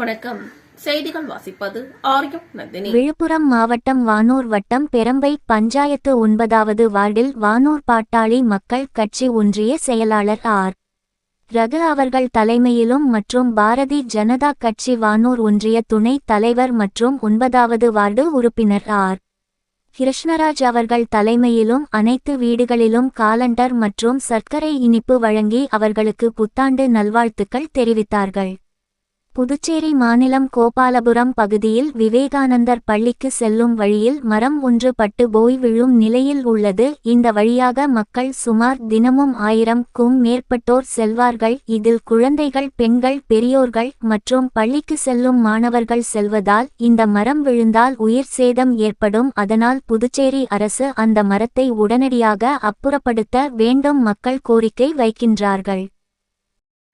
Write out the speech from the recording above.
வணக்கம். செய்திகள் வாசிப்பது ஆரியம் நந்தினி. விழுப்புரம் மாவட்டம் வானூர் வட்டம் பெரம்பை பஞ்சாயத்து ஒன்பதாவது வார்டில் வானூர் பாட்டாளி மக்கள் கட்சி ஒன்றிய செயலாளர் ஆர். ரகு அவர்கள் தலைமையிலும் மற்றும் பாரதி ஜனதா கட்சி வானூர் ஒன்றிய துணைத் தலைவர் மற்றும் ஒன்பதாவது வார்டு உறுப்பினர் ஆர். கிருஷ்ணராஜ் அவர்கள் தலைமையிலும் அனைத்து வீடுகளிலும் காலண்டர் மற்றும் சர்க்கரை இனிப்பு வழங்கி அவர்களுக்கு புத்தாண்டு நல்வாழ்த்துக்கள் தெரிவித்தார்கள். புதுச்சேரி மாநிலம் கோபாலபுரம் பகுதியில் விவேகானந்தர் பள்ளிக்கு செல்லும் வழியில் மரம் ஒன்று பட்டு போய் விழும் நிலையில் உள்ளது. இந்த வழியாக மக்கள் சுமார் தினமும் ஆயிரம்க்கும் மேற்பட்டோர் செல்வார்கள். இதில் குழந்தைகள் பெண்கள் பெரியோர்கள் மற்றும் பள்ளிக்கு செல்லும் மாணவர்கள் செல்வதால் இந்த மரம் விழுந்தால் உயிர் சேதம் ஏற்படும். அதனால் புதுச்சேரி அரசு அந்த மரத்தை உடனடியாக அப்புறப்படுத்த வேண்டும். மக்கள் கோரிக்கை வைக்கின்றார்கள்.